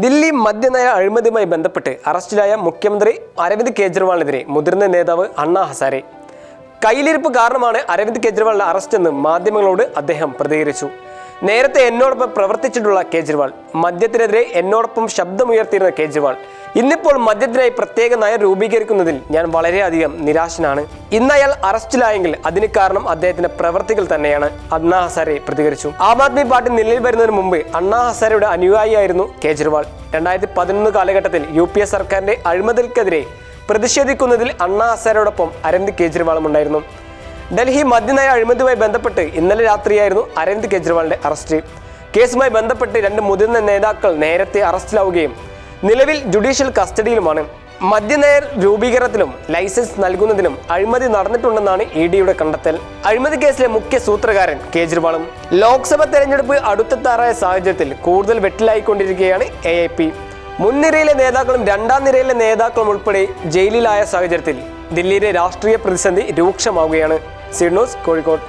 ദില്ലി മദ്യനയ അഴിമതിയുമായി ബന്ധപ്പെട്ട് അറസ്റ്റിലായ മുഖ്യമന്ത്രി അരവിന്ദ് കെജ്രിവാളിനെതിരെ മുതിർന്ന നേതാവ് അണ്ണാ ഹസാരെ. കയ്യിലിരിപ്പ് കാരണമാണ് അരവിന്ദ് കെജ്രിവാളിന്റെ അറസ്റ്റ് എന്ന് മാധ്യമങ്ങളോട് അദ്ദേഹം പ്രതികരിച്ചു. നേരത്തെ എന്നോടൊപ്പം പ്രവർത്തിച്ചിട്ടുള്ള കേജ്രിവാൾ മദ്യത്തിനെതിരെ എന്നോടൊപ്പം ശബ്ദമുയർത്തിയിരുന്ന കേജ്രിവാൾ ഇന്നിപ്പോൾ മദ്യത്തിനായി പ്രത്യേക നയം രൂപീകരിക്കുന്നതിൽ ഞാൻ വളരെയധികം നിരാശനാണ്. ഇന്ന് അയാൾ അറസ്റ്റിലായെങ്കിൽ അതിന് കാരണം അദ്ദേഹത്തിന്റെ പ്രവർത്തികൾ തന്നെയാണ്. അണ്ണാ ഹസാരെ പ്രതികരിച്ചു. ആം ആദ്മി പാർട്ടി നിലയിൽ വരുന്നതിന് മുമ്പ് അണ്ണാ ഹസാരയുടെ അനുയായിയായിരുന്നു കേജ്രിവാൾ. രണ്ടായിരത്തി പതിനൊന്ന് കാലഘട്ടത്തിൽ യു പി എ സർക്കാരിന്റെ അഴിമതിക്കെതിരെ പ്രതിഷേധിക്കുന്നതിൽ അണ്ണാ ഹസാരയോടൊപ്പം അരവിന്ദ് കേജ്രിവാളും ഉണ്ടായിരുന്നു. ഡൽഹി മദ്യനയ അഴിമതിയുമായി ബന്ധപ്പെട്ട് ഇന്നലെ രാത്രിയായിരുന്നു അരവിന്ദ് കേജ്രിവാളിന്റെ അറസ്റ്റ്. കേസുമായി ബന്ധപ്പെട്ട് രണ്ട് മുതിർന്ന നേതാക്കൾ നേരത്തെ അറസ്റ്റിലാവുകയും നിലവിൽ ജുഡീഷ്യൽ കസ്റ്റഡിയിലുമാണ്. മദ്യനയർ രൂപീകരണത്തിലും ലൈസൻസ് നൽകുന്നതിനും അഴിമതി നടന്നിട്ടുണ്ടെന്നാണ് ഇ ഡിയുടെ കണ്ടെത്തൽ. അഴിമതി കേസിലെ മുഖ്യ സൂത്രകാരൻ കേജ്രിവാളും. ലോക്സഭ തെരഞ്ഞെടുപ്പ് അടുത്തെത്താറായ സാഹചര്യത്തിൽ കൂടുതൽ വെട്ടിലായിക്കൊണ്ടിരിക്കുകയാണ് എ ഐ പി. മുൻനിരയിലെ നേതാക്കളും രണ്ടാം നിരയിലെ നേതാക്കളും ഉൾപ്പെടെ ജയിലിലായ സാഹചര്യത്തിൽ ദില്ലിയിലെ രാഷ്ട്രീയ പ്രതിസന്ധി രൂക്ഷമാവുകയാണ്. സിഡ്നോസ് കോഴിക്കോട്.